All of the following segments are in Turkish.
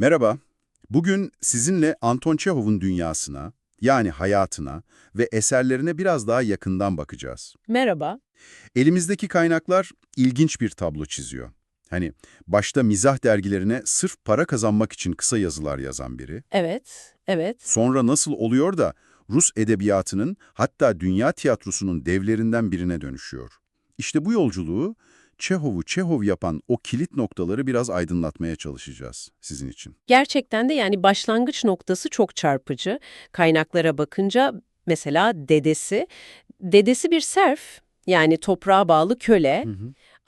Merhaba. Bugün sizinle Anton Çehov'un dünyasına, yani hayatına ve eserlerine biraz daha yakından bakacağız. Merhaba. Elimizdeki kaynaklar ilginç bir tablo çiziyor. Hani başta mizah dergilerine sırf para kazanmak için kısa yazılar yazan biri, Evet, evet. sonra nasıl oluyor da Rus edebiyatının hatta dünya tiyatrosunun devlerinden birine dönüşüyor. İşte bu yolculuğu Çehov'u Çehov yapan o kilit noktaları biraz aydınlatmaya çalışacağız sizin için. Gerçekten de yani başlangıç noktası çok çarpıcı. Kaynaklara bakınca mesela dedesi, dedesi bir serf yani toprağa bağlı köle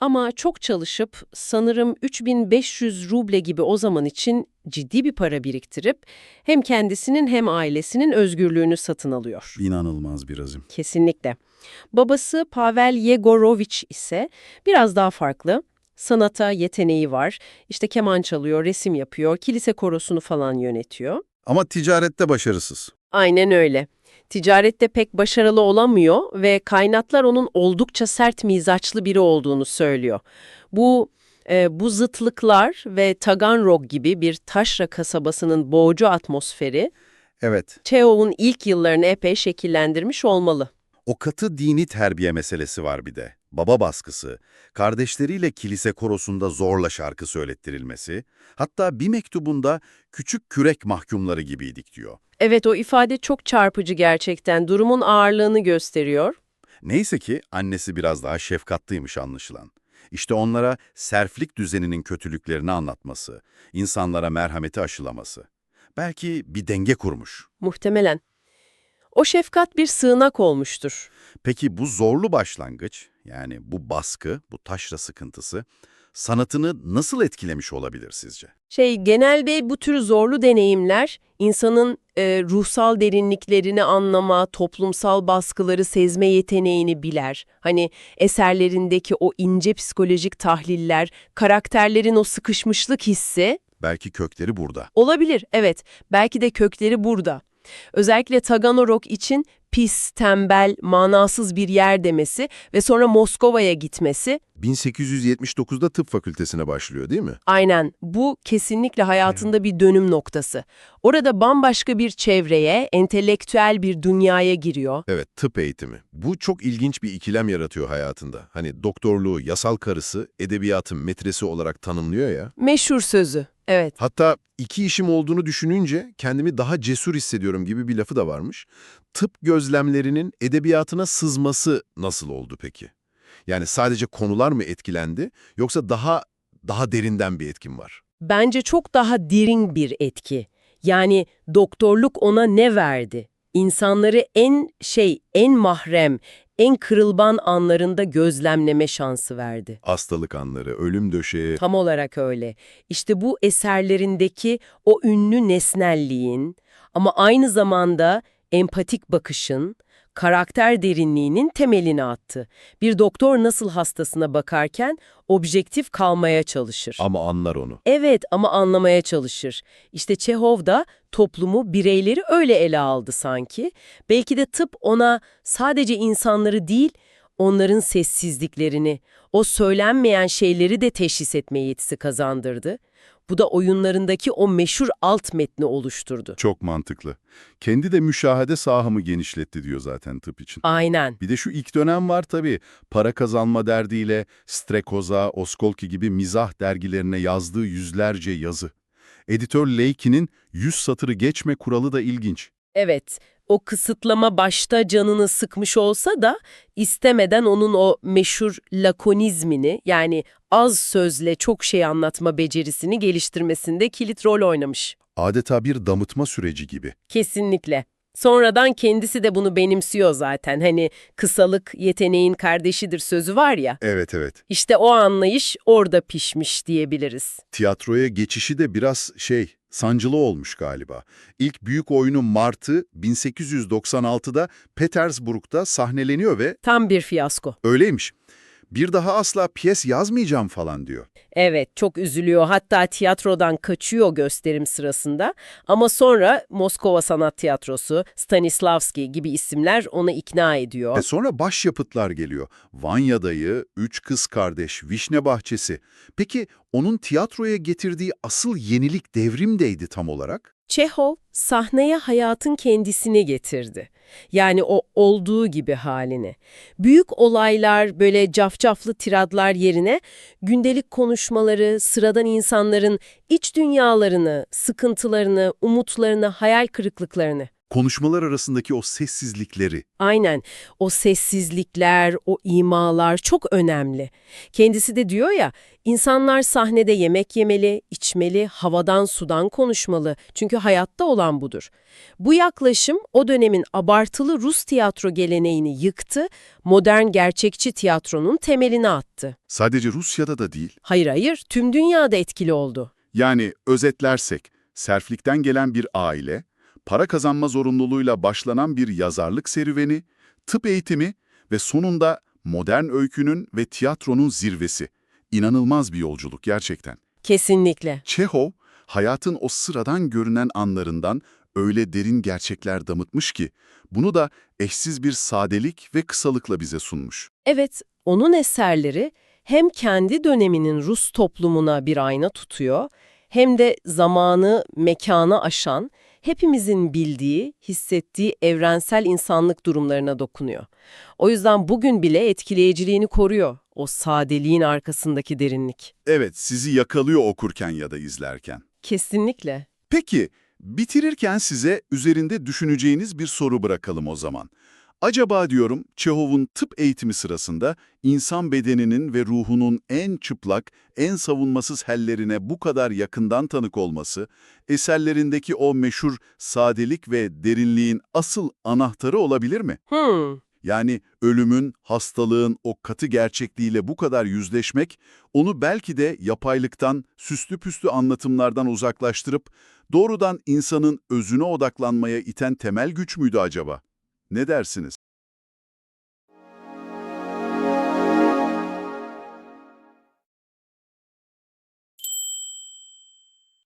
ama çok çalışıp sanırım 3500 ruble gibi o zaman için ciddi bir para biriktirip hem kendisinin hem ailesinin özgürlüğünü satın alıyor. İnanılmaz bir azim. Kesinlikle. Babası Pavel Yegorovich ise biraz daha farklı. Sanata yeteneği var. İşte keman çalıyor, resim yapıyor, kilise korosunu falan yönetiyor. Ama ticarette başarısız. Aynen öyle. Ticarette pek başarılı olamıyor ve kaynaklar onun oldukça sert mizaçlı biri olduğunu söylüyor. Bu e, bu zıtlıklar ve Taganrog gibi bir taşra kasabasının boğucu atmosferi Evet. Çehov'un ilk yıllarını epey şekillendirmiş olmalı. O katı dini terbiye meselesi var bir de. Baba baskısı, kardeşleriyle kilise korosunda zorla şarkı söylettirilmesi, hatta bir mektubunda küçük kürek mahkumları gibiydik diyor. Evet o ifade çok çarpıcı gerçekten. Durumun ağırlığını gösteriyor. Neyse ki annesi biraz daha şefkatlıymış anlaşılan. İşte onlara serflik düzeninin kötülüklerini anlatması, insanlara merhameti aşılaması. Belki bir denge kurmuş. Muhtemelen. O şefkat bir sığınak olmuştur. Peki bu zorlu başlangıç, yani bu baskı, bu taşra sıkıntısı, sanatını nasıl etkilemiş olabilir sizce? Şey genelde bu tür zorlu deneyimler insanın e, ruhsal derinliklerini anlama, toplumsal baskıları sezme yeteneğini biler. Hani eserlerindeki o ince psikolojik tahliller, karakterlerin o sıkışmışlık hissi Belki kökleri burada. olabilir. Evet, belki de kökleri burada. Özellikle Taganrog için pis, tembel, manasız bir yer demesi ve sonra Moskova'ya gitmesi 1879'da tıp fakültesine başlıyor değil mi? Aynen. Bu kesinlikle hayatında bir dönüm noktası. Orada bambaşka bir çevreye, entelektüel bir dünyaya giriyor. Evet, tıp eğitimi. Bu çok ilginç bir ikilem yaratıyor hayatında. Hani doktorluğu yasal karısı, edebiyatın metresi olarak tanımlıyor ya. Meşhur sözü. Evet. Hatta iki işim olduğunu düşününce kendimi daha cesur hissediyorum gibi bir lafı da varmış. Tıp gözlemlerinin edebiyatına sızması nasıl oldu peki? Yani sadece konular mı etkilendi yoksa daha daha derinden bir etkin var? Bence çok daha derin bir etki. Yani doktorluk ona ne verdi? İnsanları en şey, en mahrem, en kırılban anlarında gözlemleme şansı verdi. Hastalık anları, ölüm döşeği, Tam olarak öyle. İşte bu eserlerindeki o ünlü nesnelliğin ama aynı zamanda empatik bakışın, karakter derinliğinin temelini attı. Bir doktor nasıl hastasına bakarken objektif kalmaya çalışır. ama anlar onu. Evet ama anlamaya çalışır. İşte Çehov da toplumu, bireyleri öyle ele aldı sanki. Belki de tıp ona sadece insanları değil, onların sessizliklerini, o söylenmeyen şeyleri de teşhis etme yetisi kazandırdı. Bu da oyunlarındaki o meşhur alt metni oluşturdu. Çok mantıklı. Kendi de müşahede sahamı genişletti diyor zaten tıp için. Aynen. Bir de şu ilk dönem var tabii. Para kazanma derdiyle Strekoza, Oskolki gibi mizah dergilerine yazdığı yüzlerce yazı. Editör Leiki'nin 100 satırı geçme kuralı da ilginç. Evet, o kısıtlama başta canını sıkmış olsa da istemeden onun o meşhur lakonizmini yani az sözle çok şey anlatma becerisini geliştirmesinde kilit rol oynamış. Adeta bir damıtma süreci gibi. Kesinlikle. Sonradan kendisi de bunu benimsiyor zaten. Hani kısalık yeteneğin kardeşidir sözü var ya. Evet evet. İşte o anlayış orada pişmiş diyebiliriz. Tiyatroya geçişi de biraz şey, sancılı olmuş galiba. İlk büyük oyunu Martı 1896'da Petersburg'da sahneleniyor ve Tam bir fiyasko. öyleymiş. Bir daha asla piyes yazmayacağım falan diyor. Evet, çok üzülüyor. Hatta tiyatrodan kaçıyor gösterim sırasında. Ama sonra Moskova Sanat Tiyatrosu, Stanislavski gibi isimler onu ikna ediyor. E sonra başyapıtlar geliyor. Vanya Dayı, Üç Kız Kardeş, Vişne Bahçesi. Peki onun tiyatroya getirdiği asıl yenilik devrimdeydi tam olarak? Çehov sahneye hayatın kendisini getirdi. Yani o olduğu gibi halini. Büyük olaylar, böyle cafcaflı tiradlar yerine gündelik konuşmaları, sıradan insanların iç dünyalarını, sıkıntılarını, umutlarını, hayal kırıklıklarını. Konuşmalar arasındaki o sessizlikleri. Aynen o sessizlikler, o imalar çok önemli. Kendisi de diyor ya, insanlar sahnede yemek yemeli, içmeli, havadan sudan konuşmalı. Çünkü hayatta olan budur. Bu yaklaşım o dönemin abartılı Rus tiyatro geleneğini yıktı, modern gerçekçi tiyatronun temelini attı. Sadece Rusya'da da değil. Hayır hayır, tüm dünyada etkili oldu. Yani özetlersek, serflikten gelen bir aile, para kazanma zorunluluğuyla başlanan bir yazarlık serüveni, tıp eğitimi ve sonunda modern öykünün ve tiyatronun zirvesi. İnanılmaz bir yolculuk gerçekten. Kesinlikle. Çehov, hayatın o sıradan görünen anlarından öyle derin gerçekler damıtmış ki, bunu da eşsiz bir sadelik ve kısalıkla bize sunmuş. Evet, onun eserleri hem kendi döneminin Rus toplumuna bir ayna tutuyor, hem de zamanı, mekanı aşan, hepimizin bildiği, hissettiği evrensel insanlık durumlarına dokunuyor. O yüzden bugün bile etkileyiciliğini koruyor, o sadeliğin arkasındaki derinlik. Evet, sizi yakalıyor okurken ya da izlerken. Kesinlikle. Peki, bitirirken size üzerinde düşüneceğiniz bir soru bırakalım o zaman. Acaba diyorum Çehov'un tıp eğitimi sırasında insan bedeninin ve ruhunun en çıplak, en savunmasız hellerine bu kadar yakından tanık olması, eserlerindeki o meşhur sadelik ve derinliğin asıl anahtarı olabilir mi? Hmm, Yani ölümün, hastalığın o katı gerçekliğiyle bu kadar yüzleşmek, onu belki de yapaylıktan, süslü püslü anlatımlardan uzaklaştırıp doğrudan insanın özüne odaklanmaya iten temel güç müydü acaba? Ne dersiniz?